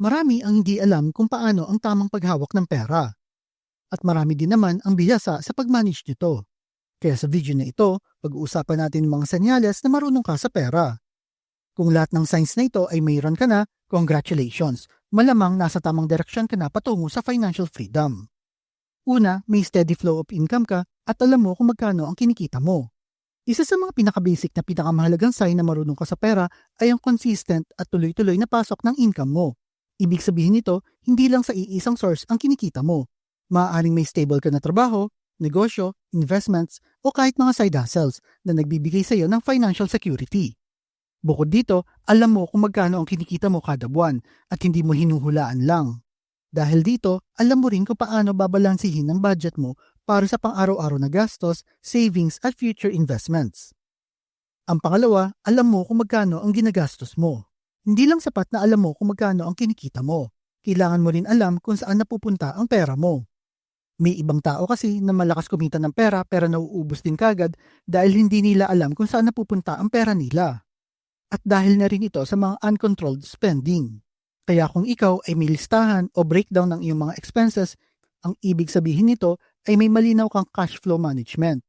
Marami ang hindi alam kung paano ang tamang paghawak ng pera. At marami din naman ang biyasa sa pag-manage nito. Kaya sa video na ito, pag-uusapan natin mga senyales na marunong ka sa pera. Kung lahat ng signs na ito ay mayroon ka na, congratulations! Malamang nasa tamang direksyon ka na patungo sa financial freedom. Una, may steady flow of income ka at alam mo kung magkano ang kinikita mo. Isa sa mga pinaka-basic na pinakamahalagang sign na marunong ka sa pera ay ang consistent at tuloy-tuloy na pasok ng income mo. Ibig sabihin nito, hindi lang sa iisang source ang kinikita mo. Maaaring may stable ka na trabaho, negosyo, investments, o kahit mga side hustles na nagbibigay sa iyo ng financial security. Bukod dito, alam mo kung magkano ang kinikita mo kada buwan at hindi mo hinuhulaan lang. Dahil dito, alam mo rin kung paano babalansihin ang budget mo para sa pang-araw-araw na gastos, savings at future investments. Ang pangalawa, alam mo kung magkano ang ginagastos mo. Hindi lang sapat na alam mo kung magkano ang kinikita mo. Kailangan mo rin alam kung saan napupunta ang pera mo. May ibang tao kasi na malakas kumita ng pera pero nauubos din kagad dahil hindi nila alam kung saan napupunta ang pera nila at dahil na rin ito sa mga uncontrolled spending. Kaya kung ikaw ay may listahan o breakdown ng iyong mga expenses, ang ibig sabihin nito ay may malinaw kang cash flow management.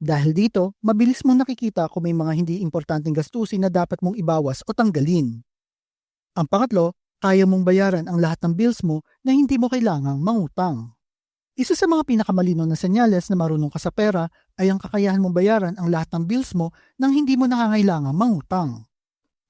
Dahil dito, mabilis mong nakikita kung may mga hindi importanteng gastusin na dapat mong ibawas o tanggalin. Ang pangatlo, kaya mong bayaran ang lahat ng bills mo na hindi mo kailangang mangutang. Isa sa mga pinakamalinaw na senyales na marunong ka sa pera ay ang kakayahan mong bayaran ang lahat ng bills mo nang hindi mo nakangailangang mangutang.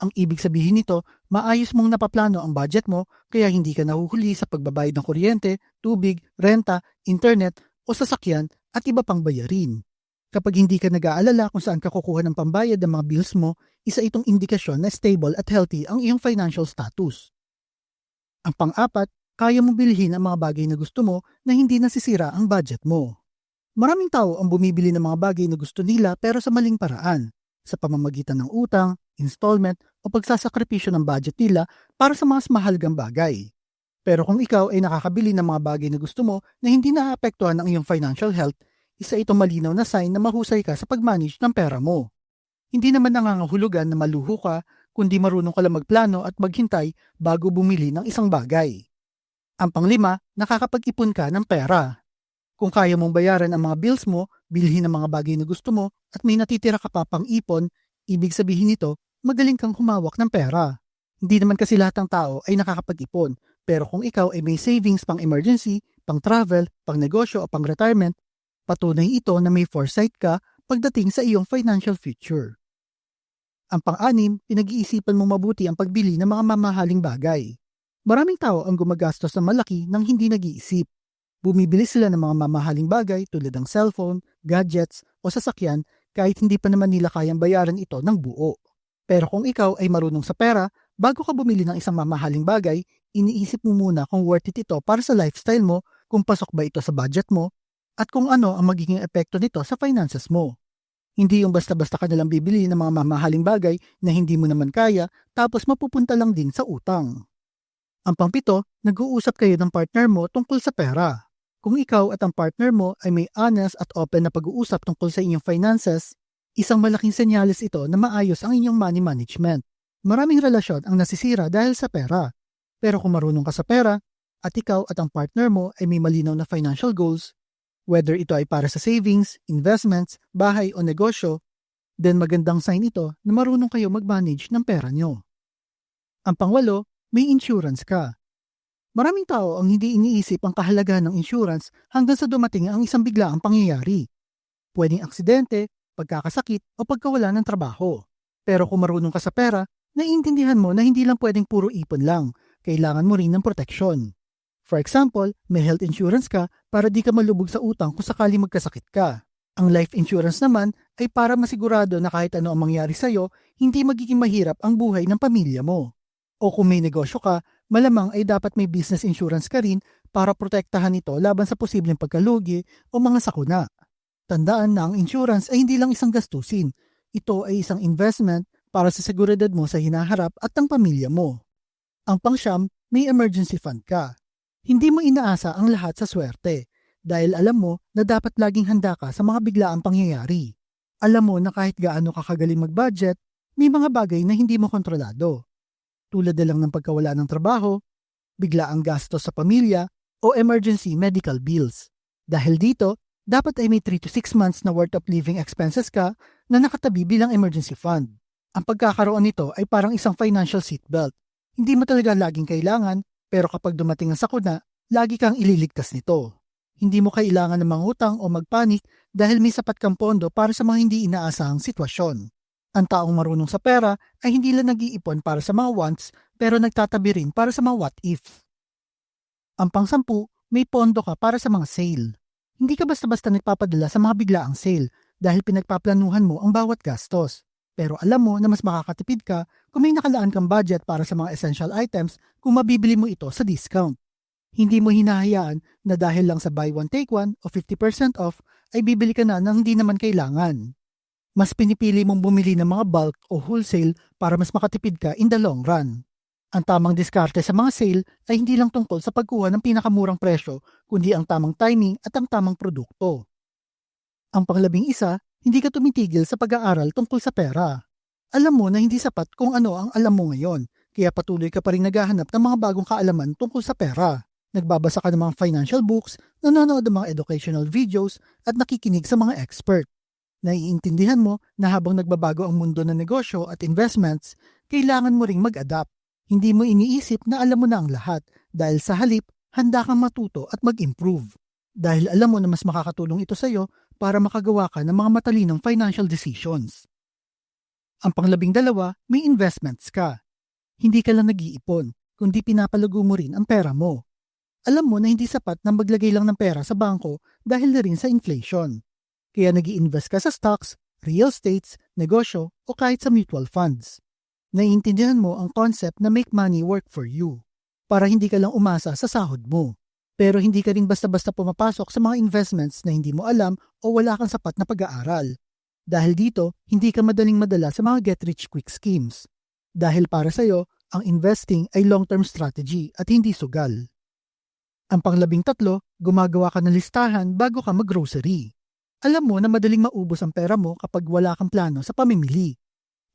Ang ibig sabihin nito, maayos mong napaplano ang budget mo kaya hindi ka nahuhuli sa pagbabayad ng kuryente, tubig, renta, internet o sasakyan at iba pang bayarin. Kapag hindi ka nag-aalala kung saan ka kukuha ng pambayad ng mga bills mo, isa itong indikasyon na stable at healthy ang iyong financial status. Ang pang-apat, kaya mong bilhin ang mga bagay na gusto mo na hindi nasisira ang budget mo. Maraming tao ang bumibili ng mga bagay na gusto nila pero sa maling paraan, sa pamamagitan ng utang, installment o pagsasakripisyo ng budget nila para sa mas mahalagang bagay. Pero kung ikaw ay nakakabili ng mga bagay na gusto mo na hindi naaapektuhan ng iyong financial health, isa itong malinaw na sign na mahusay ka sa pag-manage ng pera mo. Hindi naman nangangahulugan na maluho ka, kundi marunong ka lang magplano at maghintay bago bumili ng isang bagay. Ang panglima, nakakapag-ipon ka ng pera. Kung kaya mong bayaran ang mga bills mo, bilhin ang mga bagay na gusto mo, at may natitira ka pa pang ipon, ibig sabihin nito, magaling kang humawak ng pera. Hindi naman kasi lahat ng tao ay nakakapag-ipon, pero kung ikaw ay may savings pang emergency, pang travel, pang negosyo o pang retirement, patunay ito na may foresight ka pagdating sa iyong financial future. Ang pang-anim, pinag-iisipan mo mabuti ang pagbili ng mga mamahaling bagay. Maraming tao ang gumagastos ng malaki nang hindi nag-iisip. Bumibili sila ng mga mamahaling bagay tulad ng cellphone, gadgets o sasakyan kahit hindi pa naman nila kayang bayaran ito ng buo. Pero kung ikaw ay marunong sa pera, bago ka bumili ng isang mamahaling bagay, iniisip mo muna kung worth it ito para sa lifestyle mo, kung pasok ba ito sa budget mo, at kung ano ang magiging epekto nito sa finances mo. Hindi yung basta-basta ka nalang bibili ng mga mamahaling bagay na hindi mo naman kaya tapos mapupunta lang din sa utang. Ang pangpito, nag-uusap kayo ng partner mo tungkol sa pera. Kung ikaw at ang partner mo ay may honest at open na pag-uusap tungkol sa inyong finances, Isang malaking senyales ito na maayos ang inyong money management. Maraming relasyon ang nasisira dahil sa pera. Pero kung marunong ka sa pera, at ikaw at ang partner mo ay may malinaw na financial goals, whether ito ay para sa savings, investments, bahay o negosyo, then magandang sign ito na marunong kayo mag-manage ng pera nyo. Ang pangwalo, may insurance ka. Maraming tao ang hindi iniisip ang kahalagahan ng insurance hanggang sa dumating ang isang biglaang pangyayari. Pwedeng aksidente, pagkakasakit o pagkawala ng trabaho. Pero kung marunong ka sa pera, naiintindihan mo na hindi lang pwedeng puro ipon lang, kailangan mo rin ng proteksyon. For example, may health insurance ka para di ka malubog sa utang kung sakali magkasakit ka. Ang life insurance naman ay para masigurado na kahit ano ang mangyari sa'yo, hindi magiging mahirap ang buhay ng pamilya mo. O kung may negosyo ka, malamang ay dapat may business insurance ka rin para protektahan ito laban sa posibleng pagkalugi o mga sakuna. Tandaan na ang insurance ay hindi lang isang gastusin. Ito ay isang investment para sa seguridad mo sa hinaharap at ang pamilya mo. Ang pangsyam, may emergency fund ka. Hindi mo inaasa ang lahat sa swerte dahil alam mo na dapat laging handa ka sa mga biglaang pangyayari. Alam mo na kahit gaano ka kagaling mag-budget, may mga bagay na hindi mo kontrolado. Tulad na lang ng pagkawala ng trabaho, bigla ang gastos sa pamilya, o emergency medical bills. Dahil dito, dapat ay may 3 to 6 months na worth of living expenses ka na nakatabi bilang emergency fund. Ang pagkakaroon nito ay parang isang financial seatbelt. Hindi mo talaga laging kailangan, pero kapag dumating ang sakuna, lagi kang ililigtas nito. Hindi mo kailangan ng mangutang o magpanik dahil may sapat kang pondo para sa mga hindi inaasahang sitwasyon. Ang taong marunong sa pera ay hindi lang nag-iipon para sa mga wants pero nagtatabi rin para sa mga what if. Ang pangsampu, may pondo ka para sa mga sale. Hindi ka basta-basta nagpapadala sa mga biglaang sale dahil pinagpaplanuhan mo ang bawat gastos. Pero alam mo na mas makakatipid ka kung may nakalaan kang budget para sa mga essential items kung mabibili mo ito sa discount. Hindi mo hinahayaan na dahil lang sa buy one take one o 50% off ay bibili ka na ng hindi naman kailangan. Mas pinipili mong bumili ng mga bulk o wholesale para mas makatipid ka in the long run. Ang tamang diskarte sa mga sale ay hindi lang tungkol sa pagkuha ng pinakamurang presyo kundi ang tamang timing at ang tamang produkto. Ang panglabing isa, hindi ka tumitigil sa pag-aaral tungkol sa pera. Alam mo na hindi sapat kung ano ang alam mo ngayon, kaya patuloy ka pa rin naghahanap ng mga bagong kaalaman tungkol sa pera. Nagbabasa ka ng mga financial books, nanonood ng mga educational videos, at nakikinig sa mga expert. Naiintindihan mo na habang nagbabago ang mundo ng negosyo at investments, kailangan mo ring mag-adapt. Hindi mo iniisip na alam mo na ang lahat dahil sa halip, handa kang matuto at mag-improve. Dahil alam mo na mas makakatulong ito sa iyo para makagawa ka ng mga matalinong financial decisions. Ang panglabing dalawa, may investments ka. Hindi ka lang nag-iipon, kundi pinapalago mo rin ang pera mo. Alam mo na hindi sapat na maglagay lang ng pera sa bangko dahil na rin sa inflation. Kaya nag invest ka sa stocks, real estates, negosyo o kahit sa mutual funds. Naiintindihan mo ang concept na make money work for you para hindi ka lang umasa sa sahod mo. Pero hindi ka rin basta-basta pumapasok sa mga investments na hindi mo alam o wala kang sapat na pag-aaral. Dahil dito, hindi ka madaling madala sa mga get-rich-quick schemes. Dahil para sa'yo, ang investing ay long-term strategy at hindi sugal. Ang panglabing tatlo, gumagawa ka ng listahan bago ka mag-grocery. Alam mo na madaling maubos ang pera mo kapag wala kang plano sa pamimili.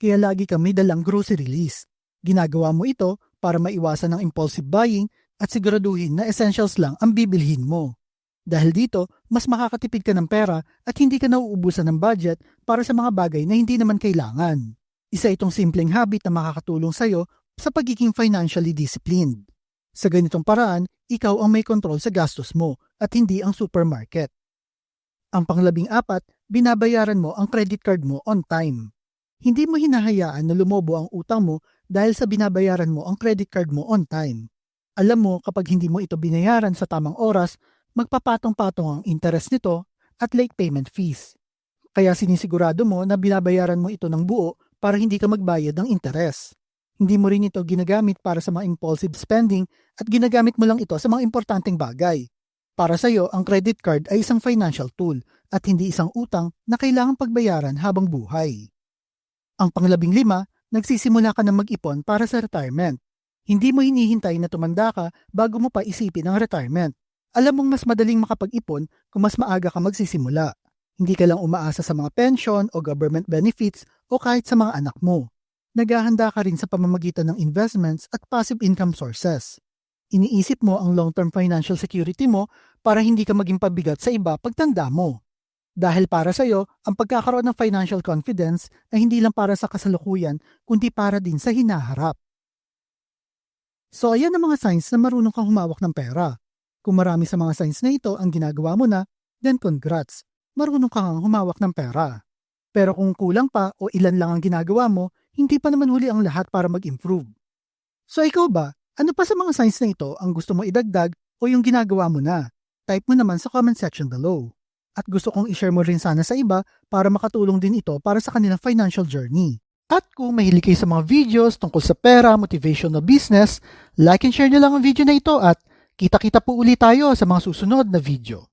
Kaya lagi may dalang grocery list. Ginagawa mo ito para maiwasan ang impulsive buying at siguraduhin na essentials lang ang bibilhin mo. Dahil dito, mas makakatipid ka ng pera at hindi ka nauubusan ng budget para sa mga bagay na hindi naman kailangan. Isa itong simpleng habit na makakatulong sa iyo sa pagiging financially disciplined. Sa ganitong paraan, ikaw ang may kontrol sa gastos mo at hindi ang supermarket. Ang panglabing apat, binabayaran mo ang credit card mo on time. Hindi mo hinahayaan na lumobo ang utang mo dahil sa binabayaran mo ang credit card mo on time. Alam mo kapag hindi mo ito binayaran sa tamang oras, magpapatong-patong ang interest nito at late payment fees. Kaya sinisigurado mo na binabayaran mo ito ng buo para hindi ka magbayad ng interest. Hindi mo rin ito ginagamit para sa mga impulsive spending at ginagamit mo lang ito sa mga importanteng bagay. Para sa iyo, ang credit card ay isang financial tool at hindi isang utang na kailangang pagbayaran habang buhay. Ang panglabing lima, nagsisimula ka na mag-ipon para sa retirement. Hindi mo hinihintay na tumanda ka bago mo pa isipin ang retirement. Alam mong mas madaling makapag-ipon kung mas maaga ka magsisimula. Hindi ka lang umaasa sa mga pension o government benefits o kahit sa mga anak mo naghahanda ka rin sa pamamagitan ng investments at passive income sources. Iniisip mo ang long-term financial security mo para hindi ka maging pabigat sa iba pagtanda mo. Dahil para sa iyo, ang pagkakaroon ng financial confidence ay hindi lang para sa kasalukuyan, kundi para din sa hinaharap. So ayan ang mga signs na marunong kang humawak ng pera. Kung marami sa mga signs na ito ang ginagawa mo na, then congrats, marunong kang humawak ng pera. Pero kung kulang pa o ilan lang ang ginagawa mo, hindi pa naman huli ang lahat para mag-improve. So ikaw ba, ano pa sa mga signs na ito ang gusto mo idagdag o yung ginagawa mo na? Type mo naman sa comment section below. At gusto kong i-share mo rin sana sa iba para makatulong din ito para sa kanilang financial journey. At kung mahilig kayo sa mga videos tungkol sa pera, motivation na business, like and share nyo lang ang video na ito at kita-kita po ulit tayo sa mga susunod na video.